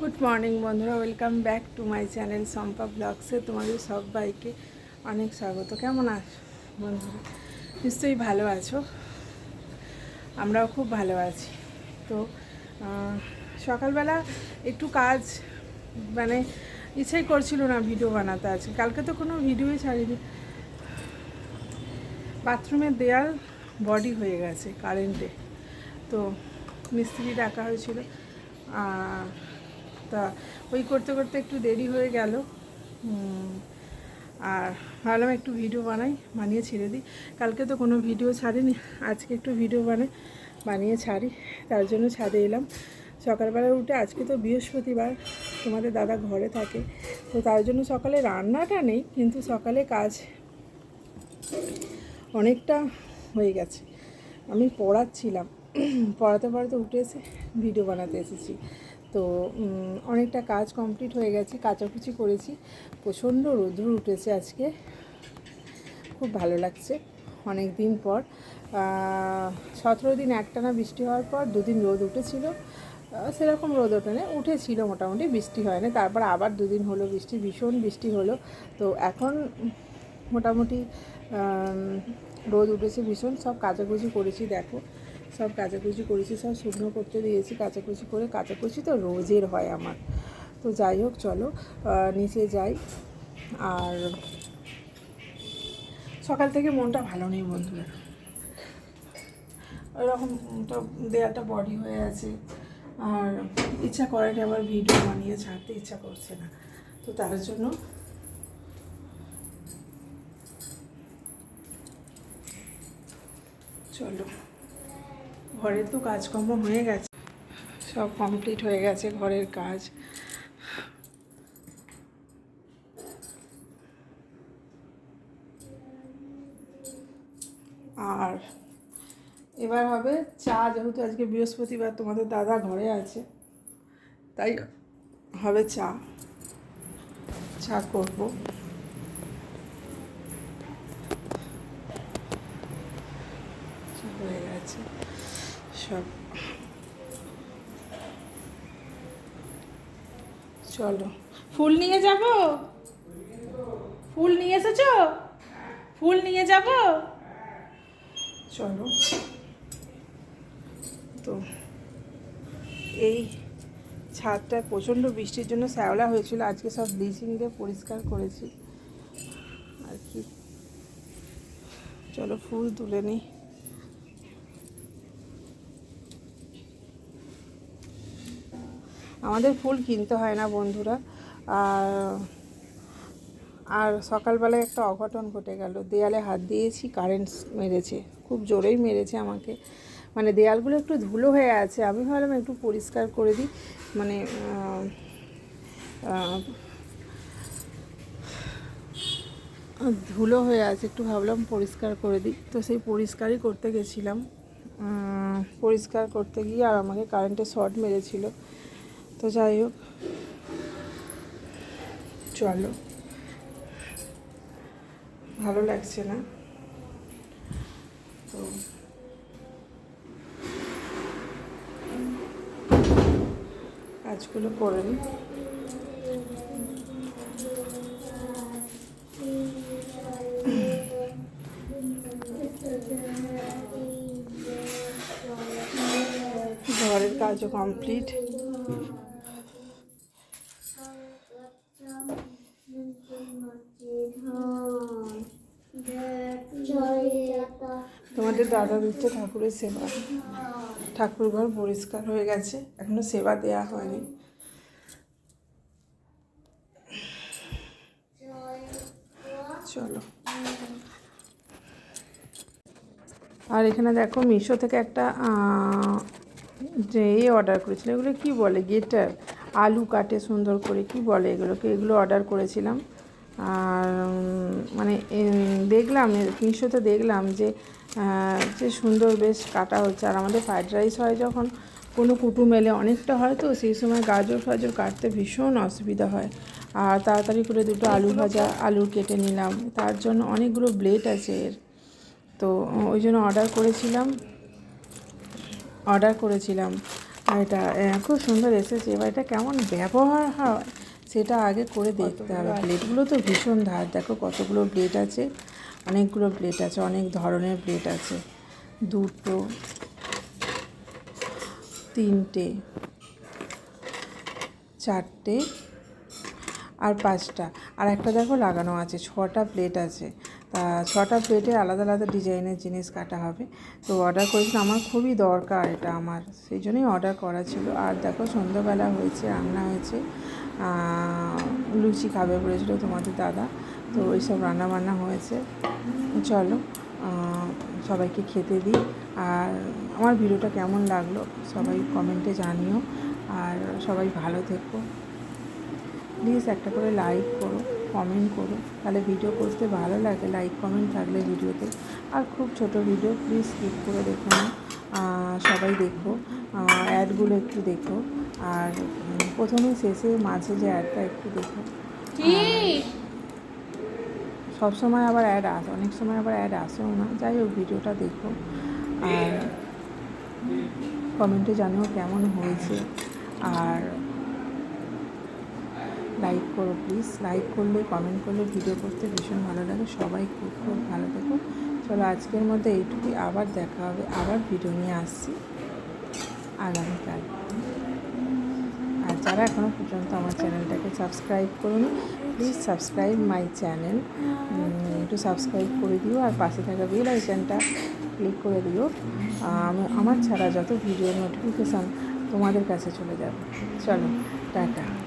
Good morning বন্ধুরা। Welcome back to my channel Sampa ব্লগসে তোমাদের সবাইকে অনেক স্বাগত। কেমন আছো বন্ধুরা? নিশ্চয়ই ভালো আছো? আমরাও খুব ভালো আছি। তো সকালবেলা একটু কাজ মানে ইচ্ছাই করছিল না ভিডিও বানাতে আজকে। কালকে তো কোনো ভিডিওই ছাড়িনি। বাথরুমের দেয়াল বডি হয়ে গেছে কারেন্টে তো মিস্ত্রি ডাকা হয়েছিল। আহ, তা ওই করতে করতে একটু দেরি হয়ে গেল। আর ভাবলাম একটু ভিডিও বানাই, বানিয়ে ছেড়ে দিই। কালকে তো কোনো ভিডিও ছাড়িনি, আজকে একটু ভিডিও বানাই, বানিয়ে ছাড়ি। তার জন্য ছাদে এলাম। সকালবেলা উঠে আজকে তো বৃহস্পতিবার, তোমাদের দাদা ঘরে থাকে। তো তার জন্য সকালে রান্নাটা নেই, কিন্তু সকালে কাজ অনেকটা হয়ে গেছে। আমি পড়াচ্ছিলাম। পড়াতে পড়াতে উঠে এসে ভিডিও বানাতে এসেছি। তো অনেকটা কাজ কমপ্লিট হয়ে গেছে, কাচাকুচি করেছি। প্রচণ্ড রোদ্র উঠেছে আজকে। খুব ভালো লাগছে অনেক দিন পর সতেরো দিন একটানা বৃষ্টি হওয়ার পর দুদিন রোদ উঠেছিল। সেরকম রোদ ওঠেনি, উঠেছিল মোটামুটি, বৃষ্টি হয়নি। তারপর আবার দুদিন হলো বৃষ্টি, ভীষণ বৃষ্টি হলো। তো এখন মোটামুটি রোদ উঠেছে ভীষণ, সব কাচাকুচি করেছি, দেখো। সব কাচাকুচি করেছি, সব শুকনো করতে দিয়েছি, কাচাকুচি করে, কাচাকুচি তো রোজের হয় আমার। তো যাই হোক, চলো নিচে যাই। আর সকাল থেকে মনটা ভালো নেই বন্ধুরা। ওইরকম তো দেয়ালটা বডি হয়ে আছে। আর ইচ্ছা করে না আবার ভিডিও বানিয়ে ছাড়তে, ইচ্ছা করছে না। তো তার জন্য চলো। ঘরের তো কাজকর্ম হয়ে গেছে। সব কমপ্লিট হয়ে গেছে ঘরের কাজ। আর এবার হবে চা, যেহেতু আজকে বৃহস্পতিবার, তোমাদের দাদা ঘরে আছে। তাই হবে চা। চা করব চা হয়ে গেছে সব। চলো। ফুল নিয়ে যাব? ফুল নিয়ে এসেছ? ফুল নিয়ে যাব? চলো। তো এই ছাদটা প্রচণ্ড বৃষ্টির জন্য শ্যাওলা হয়েছিল। আজকে সব ব্লিচিং দিয়ে পরিষ্কার করেছি। আর কি। চলো, ফুল তুলে নিই। আমাদের ফুল কিনতে হয় না বন্ধুরা। আর আর সকালবেলায় একটা অঘটন ঘটে গেল। দেয়ালে হাত দিয়েছি, কারেন্ট মেরেছে, খুব জোরেই মেরেছে আমাকে। মানে দেয়ালগুলো একটু ধুলো হয়ে আছে, আমি ভাবলাম একটু পরিষ্কার করে দিই। মানে ধুলো হয়ে আছে, একটু ভাবলাম পরিষ্কার করে দিই। তো সেই পরিষ্কারই করতে গেছিলাম। পরিষ্কার করতে গিয়ে আর আমাকে কারেন্টে শর্ট মেরেছিল। তো যাই হোক। চলো। ভালো লাগছে না? তো কাজগুলো করে নিই ঘরের কাজও কমপ্লিট। তোমাদের দাদা দিচ্ছে ঠাকুরের সেবা। ঠাকুর ঘর পরিষ্কার হয়ে গেছে, এখনও সেবা দেয়া হয়নি। চলো। আর এখানে দেখো মিশো থেকে একটা যে অর্ডার করেছিলাম এগুলো কি বলে? গেটার। আলু কাটে সুন্দর করে কি বলে এগুলোকে? এগুলো অর্ডার করেছিলাম। আর মানে দেখলাম মিশোতে দেখলাম যে যে সুন্দর বেশ কাটা হচ্ছে। আর আমাদের ফ্রাইড রাইস হয় যখন কোনো কুটুম এলে অনেকটা হয় তো সেই সময় গাজর ফাজর কাটতে ভীষণ অসুবিধা হয়। আর তাড়াতাড়ি করে দুটো আলু ভাজা আলু কেটে নিলাম। তার জন্য অনেকগুলো ব্লেড আছে এর। তো ওই জন্য অর্ডার করেছিলাম। অর্ডার করেছিলাম। এটা এত সুন্দর এসেছে। এবার এটা কেমন ব্যবহার হয়, সেটা আগে করে দেখতে হবে। ব্লেডগুলো তো ভীষণ ধার। দেখো কতগুলো ব্লেড আছে, অনেকগুলো ব্লেড আছে, অনেক ধরনের ব্লেড আছে। দুটো, তিনটে, চারটে আর পাঁচটা। আর একটা দেখো লাগানো আছে, ছটা প্লেট আছে। তা ছটা প্লেটে আলাদা আলাদা ডিজাইনের জিনিস কাটা হবে। তো অর্ডার করেছিলাম আমার খুবই দরকার এটা আমার। সেই জন্যই অর্ডার করা ছিল। আর দেখো সন্ধ্যাবেলা হয়েছে, রান্না হয়েছে। লুচি খাবে বলেছিল তোমাদের দাদা। তো ওইসব রান্না বান্না হয়েছে। চলো সবাইকে খেতে দিই। আর আমার ভিডিওটা কেমন লাগল সবাই কমেন্টে জানিও। আর সবাই ভালো থেকো। প্লিজ একটা করে লাইক করো কমেন্ট করো। তাহলে ভিডিও করতে ভালো লাগে লাইক কমেন্ট থাকলে ভিডিওতে আর খুব ছোট ভিডিও প্লিজ স্কিপ করে দেখো না। সবাই দেখো। অ্যাডগুলো একটু দেখো। আর প্রথমে শেষে মাঝে যে অ্যাডটা একটু দেখো। সব সময় আবার অ্যাড আসে অনেক সময় আবার অ্যাড আসেও না। যাই হোক ভিডিওটা দেখো। আর কমেন্টে জানিও কেমন হয়েছে। আর লাইক করো প্লিজ লাইক করলে কমেন্ট করলে ভিডিও করতে ভীষণ ভালো লাগে। সবাই খুব খুব ভালো থেকো। চলো আজকের মধ্যে এইটুকুই। আবার দেখা হবে, আবার ভিডিও নিয়ে আসছি। আগামীকাল আর যারা এখনও পর্যন্ত আমার চ্যানেলটাকে সাবস্ক্রাইব করুন প্লিজ সাবস্ক্রাইব মাই চ্যানেল একটু সাবস্ক্রাইব করে দিও আর পাশে থাকা বেল আইকনটা ক্লিক করে দিও। আম- আমার ছাড়া যত ভিডিও নোটিফিকেশান তোমাদের কাছে চলে যাবে। চলো, টাটা।